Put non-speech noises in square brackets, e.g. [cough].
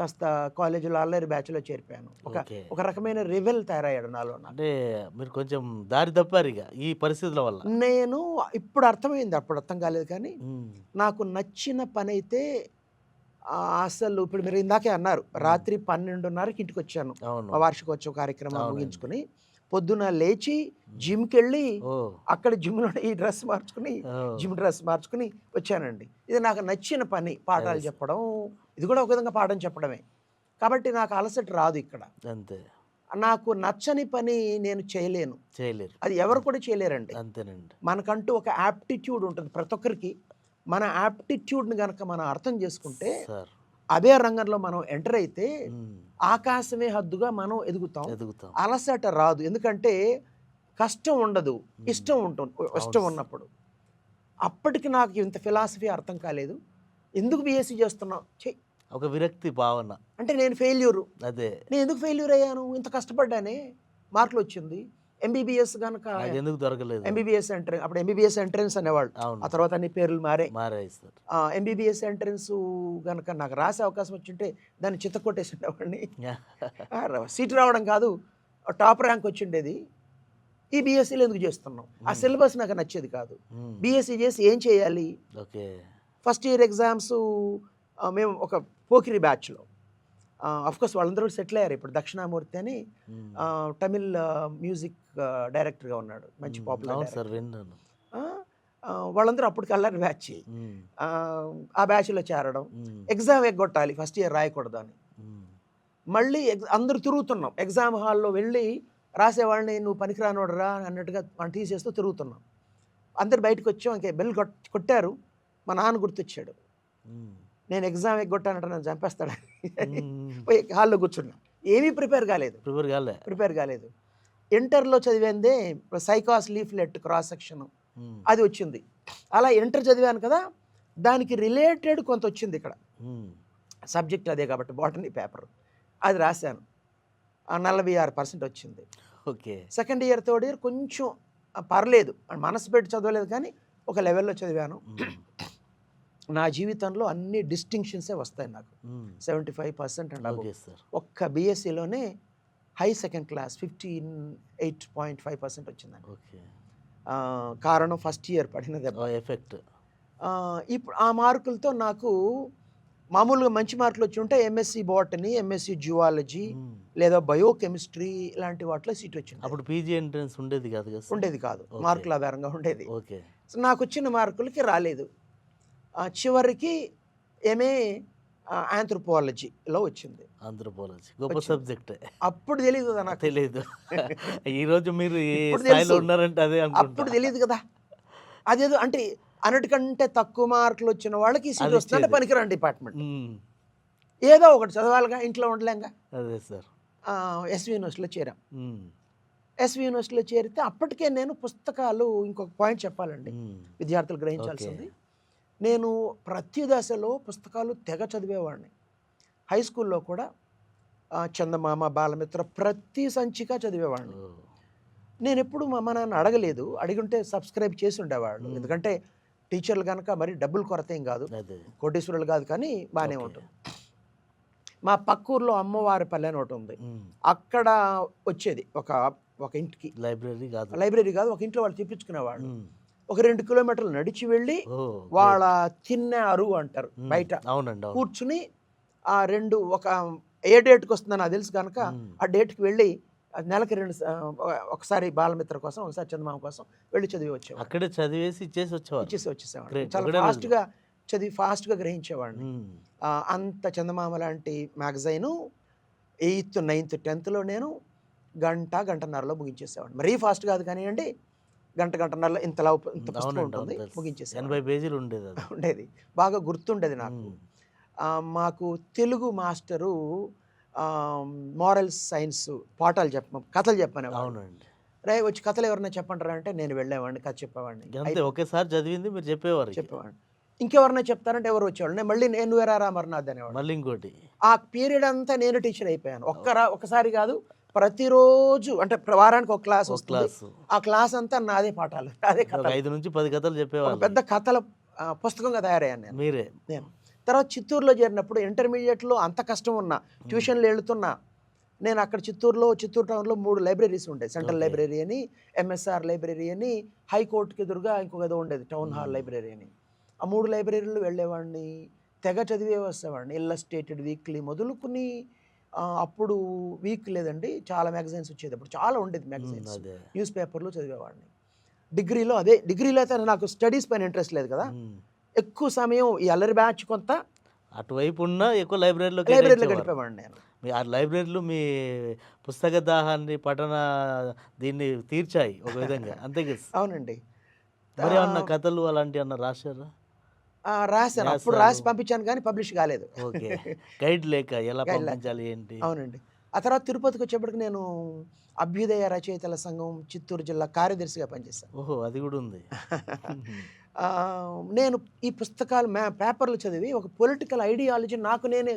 కాస్త కాలేజీలో అల్లరి బ్యాచ్లో చేరిపోయాను. ఒక ఒక రకమైన రివెల్ తయారయ్యాడు నాలో. అంటే మీరు కొంచెం దారి తప్పారు ఇక ఈ పరిస్థితుల వల్ల. నేను ఇప్పుడు అర్థమైంది అప్పుడు అర్థం కాలేదు కానీ నాకు నచ్చిన పని అయితే అసలు ఇప్పుడు మీరు ఇందాకే అన్నారు రాత్రి పన్నెండున్నరకి ఇంటికి వచ్చాను. వార్షికోత్సవ కార్యక్రమం. ముగించుకుని పొద్దున లేచి జిమ్కి వెళ్ళి అక్కడ జిమ్లో ఈ డ్రెస్ మార్చుకుని జిమ్ డ్రెస్ మార్చుకుని వచ్చానండి. ఇది నాకు నచ్చిన పని పాఠాలు. చెప్పడం ఇది కూడా ఒక విధంగా పాఠం చెప్పడమే. కాబట్టి నాకు అలసట రాదు ఇక్కడ. అంతే. నాకు నచ్చని పని నేను చేయలేను. చేయలేరు. అది ఎవరు కూడా చేయలేరండి. అంతేనండి. మనకంటూ ఒక యాప్టిట్యూడ్ ఉంటుంది. ప్రతి ఒక్కరికి మన యాప్టిట్యూడ్ని కనుక మనం అర్థం చేసుకుంటే అదే రంగంలో మనం ఎంటర్ అయితే ఆకాశమే హద్దుగా మనం ఎదుగుతాం. ఎదుగుతాం. అలసట రాదు. ఎందుకంటే కష్టం ఉండదు. ఇష్టం ఉంటుంది. ఇష్టం. ఉన్నప్పుడు. అప్పటికి నాకు ఇంత ఫిలాసఫీ అర్థం కాలేదు. ఎందుకు బీఎస్సీ చేస్తున్నావు? చెయ్ ఒక విరక్తి భావన. అంటే నేను ఫెయిల్యూరు. అదే. నేను ఎందుకు ఫెయిల్యూర్ అయ్యాను? ఇంత కష్టపడ్డానే మార్కులు వచ్చింది. ఎంబీబీఎస్ కనుక నాకు ఎందుకు దొరకలేదు? ఎంబీబీఎస్ ఎంట్రెన్స్ అప్పుడు ఎంబీబీఎస్ ఎంట్రెన్స్ అనేవాళ్ళు. ఆ తర్వాత అన్ని పేర్లు మారాయి. సార్. ఎంబీబీఎస్ ఎంట్రన్స్ కనుక నాకు రాసే అవకాశం వచ్చింటే దాన్ని చిత్త కొట్టేసి ఉండేవాడిని సీట్ రావడం కాదు టాప్ ర్యాంక్ వచ్చిండేది. ఈ బీఎస్సీలో ఎందుకు చేస్తున్నాం ఆ. సిలబస్ నాకు నచ్చేది కాదు. బీఎస్సీ చేసి ఏం చేయాలి? ఓకే. ఫస్ట్ ఇయర్ ఎగ్జామ్స్ మేము ఒక పోకిరి బ్యాచ్లో. కోర్స్ వాళ్ళందరూ సెటిల్ అయ్యారు ఇప్పుడు దక్షిణామూర్తి అని. తమిళ్ మ్యూజిక్ డైరెక్టర్గా ఉన్నాడు. మంచి పాపులర్ వాళ్ళందరూ అప్పటికి అల్లరి బ్యాచ్. ఆ బ్యాచ్లో చేరడం. ఎగ్జామ్ ఎగ్గొట్టాలి ఫస్ట్ ఇయర్ రాయకూడదు అని. మళ్ళీ అందరూ తిరుగుతున్నాం. ఎగ్జామ్ హాల్లో వెళ్ళి రాసేవాడిని నువ్వు పనికిరానోడరా అన్నట్టుగా మనం తీసేస్తూ తిరుగుతున్నాం. అందరు బయటకు వచ్చాం ఇంకే బెల్ కొట్ కొట్టారు. మా నాన్న గుర్తొచ్చాడు. నేను ఎగ్జామ్ ఎగ్గొట్టానంటే నన్ను చంపేస్తాడని ఉమ్, పోయి హాల్లో కూర్చున్నా. ఏమీ ప్రిపేర్ కాలేదు. ప్రిపేర్ కాలే. ప్రిపేర్ కాలేదు. ఇంటర్లో చదివిందే సైకాస్ లీఫ్లెట్ క్రాస్ సెక్షన్ అది వచ్చింది. అలా ఇంటర్ చదివాను కదా దానికి రిలేటెడ్ కొంత వచ్చింది ఇక్కడ. సబ్జెక్ట్ అదే కాబట్టి బాటనీ పేపర్ అది రాశాను. నలభై ఆరు పర్సెంట్ వచ్చింది. Okay. Second year third year కొంచెం పర్లేదు. మనసు పెట్టి చదవలేదు కానీ ఒక లెవెల్లో చదివాను. నా జీవితంలో అన్ని డిస్టింక్షన్సే వస్తాయి నాకు. సెవెంటీ ఫైవ్ పర్సెంట్ అండ్ ఒక్క బీఎస్సీలోనే high second class fifteen eight point five percent వచ్చిందండి. కారణం ఫస్ట్ ఇయర్ పడిన దెబ్బ. ఎఫెక్ట్. ఇప్పుడు ఆ మార్కులతో నాకు మామూలుగా మంచి మార్కులు వచ్చి ఉంటే ఎంఎస్సి బాటనీ ఎంఎస్సి జువాలజీ లేదా బయోకెమిస్ట్రీ ఇలాంటి వాటిలో సీట్ వచ్చింది. అప్పుడు పీజీ ఎంట్రన్స్ ఉండేది కాదు? ఉండేది కాదు. మార్కుల ఆధారంగా ఉండేది. ఓకే. సో నాకు వచ్చిన మార్కులకి రాలేదు. చివరికి ఏమే ఆంథ్రోపాలజీలో వచ్చింది. ఆంథ్రోపాలజీ గొప్ప. సబ్జెక్ట్ అప్పుడు తెలియదు కదా నాకు. తెలియదు [laughs] ఈ రోజు మీరు స్థాయిలో. ఉన్నారంటే అదే అప్పుడు తెలియదు కదా. అదేదో అంటే అన్నిటికంటే తక్కువ మార్కులు వచ్చిన వాళ్ళకి సీట్ వస్తుందంటే. పనికిరాని డిపార్ట్మెంట్ ఏదో ఒకటి చదవాలిగా ఇంట్లో ఉండలేంగా. అదే సార్. ఎస్వి యూనివర్సిటీలో చేరాం. ఎస్వి యూనివర్సిటీలో చేరితే అప్పటికే నేను పుస్తకాలు ఇంకొక పాయింట్ చెప్పాలండి. విద్యార్థులు గ్రహించాల్సింది. నేను ప్రతి దశలో పుస్తకాలు తెగ చదివేవాడిని. హై స్కూల్లో కూడా చందమామ బాలమిత్ర ప్రతి సంచిక చదివేవాడిని. నేను ఎప్పుడు మా అమ్మ నాన్న అడగలేదు. అడిగుంటే సబ్స్క్రైబ్ చేసి ఉండేవాళ్ళు మ్మ్. ఎందుకంటే టీచర్లు కనుక మరి డబ్బులు కొరత ఏం కాదు. కోటేశ్వరులు కాదు కానీ బాగానే. ఉంటుంది మా పక్క ఊర్లో అమ్మవారి పల్లె అని ఒకటి ఉంది. అక్కడ వచ్చేది. ఒక ఒక ఇంటికి. లైబ్రరీ కాదు. లైబ్రరీ కాదు ఒక ఇంట్లో వాళ్ళు తెప్పించుకునేవాళ్ళు. ఒక రెండు కిలోమీటర్లు నడిచి వెళ్ళి వాళ్ళ తిన్న అరువు అంటారు బయట. అవునండి కూర్చుని ఆ రెండు ఒక ఏ డేట్కి వస్తుందని నాకు తెలుసు కనుక ఆ డేట్కి వెళ్ళి నెలకి రెండు ఒకసారి బాలమిత్ర కోసం ఒకసారి చందమామ కోసం వెళ్ళి చదివి వచ్చేవాడు అక్కడే చదివేసి ఇచ్చేసి వచ్చేవారు. ఇచ్చేసి వచ్చేసేవాడు. చాలా ఫాస్ట్గా చదివి ఫాస్ట్గా గ్రహించేవాడిని. అంత చందమామ లాంటి మ్యాగజైను ఎయిత్ నైన్త్ టెన్త్లో నేను గంట గంటన్నరలో ముగించేసేవాడిని. మరీ ఫాస్ట్ కాదు కానివ్వండి గంట గంటన్నరలో ఇంతలా ఇంత పుస్తకం ఉంటుంది. ముగించేసేవాడిని ఎనభై పేజీలు ఉండేది అది. ఉండేది. బాగా గుర్తుండేది నాకు. మాకు తెలుగు మాస్టరు మారల్ సైన్స్ పాఠాలు చెప్ప కథలు చెప్పాను అవునండి. రే వచ్చి కథలు ఎవరైనా చెప్పంటారా అంటే నేను వెళ్ళేవాడిని కథ చెప్పేవాడిని. అంతే ఒకేసారి చదివింది మీరు చెప్పేవారు. చెప్పేవాడిని. ఇంకెవరైనా చెప్తారంటే ఎవరు వచ్చేవాళ్ళు. నేను మళ్ళీ నేను వేరా రామర్నాథ్ అనేవాడు మళ్ళీ ఇంకోటి. ఆ పీరియడ్ అంతా నేను టీచర్ అయిపోయాను. ఒక్కరా ఒకసారి కాదు ప్రతిరోజు అంటే వారానికి ఒక క్లాస్ వస్తుంది. ఆ క్లాస్ అంతా నాదే పాఠాలు నాదే ఒక కథ ఐదు నుంచి పది కథలు చెప్పేవాళ్ళు. పెద్ద కథల పుస్తకంగా తయారయ్యాను నేను. మీరే. నేను. తర్వాత చిత్తూరులో చేరినప్పుడు ఇంటర్మీడియట్లో అంత కష్టం ఉన్నా ట్యూషన్లు వెళుతున్నా నేను అక్కడ చిత్తూరులో చిత్తూరు టౌన్లో మూడు లైబ్రరీస్ ఉండేది సెంట్రల్. లైబ్రరీ అని ఎంఎస్ఆర్ లైబ్రరీ అని హైకోర్టుకి ఎదురుగా ఇంకొక ఏదో ఉండేది టౌన్ హాల్. లైబ్రరీ అని. ఆ మూడు లైబ్రరీలు వెళ్ళేవాడిని తెగ చదివే వస్తేవాడిని ఇల్లస్టేటెడ్ వీక్లీ మొదలుకుని అప్పుడు వీక్ లేదండి. చాలా మ్యాగజైన్స్ వచ్చేది అప్పుడు. చాలా ఉండేది మ్యాగజైన్స్. న్యూస్ పేపర్లు చదివేవాడిని. డిగ్రీలో అదే డిగ్రీలో అయితే నాకు స్టడీస్ పైన ఇంట్రెస్ట్ లేదు కదా. ఎక్కువ సమయం ఈ అల్లరి బ్యాచ్ కొంత అటువైపు ఉన్న ఎక్కువ లైబ్రరీలో లైబ్రరీలో. గడిపేవాడిని నేను. మీ ఆ లైబ్రరీలు మీ పుస్తక దాహాన్ని పఠన దీన్ని తీర్చాయి ఒక విధంగా. అంతే కదా. అవునండి. మరి ఏమన్నా కథలు అలాంటివి అన్న రాశారా? రాశాను. అప్పుడు. రాసి పంపించాను కానీ పబ్లిష్ కాలేదు. ఓకే. గైడ్ లేక ఎలా. పంపించాలి ఏంటి? అవునండి. ఆ తర్వాత తిరుపతికి వచ్చేప్పటికి నేను అభ్యుదయ రచయితల సంఘం చిత్తూరు జిల్లా కార్యదర్శిగా పనిచేశాను. ఓహో అది కూడా ఉంది. నేను ఈ పుస్తకాలు మ్యా పేపర్లు చదివి ఒక పొలిటికల్ ఐడియాలజీ నాకు నేనే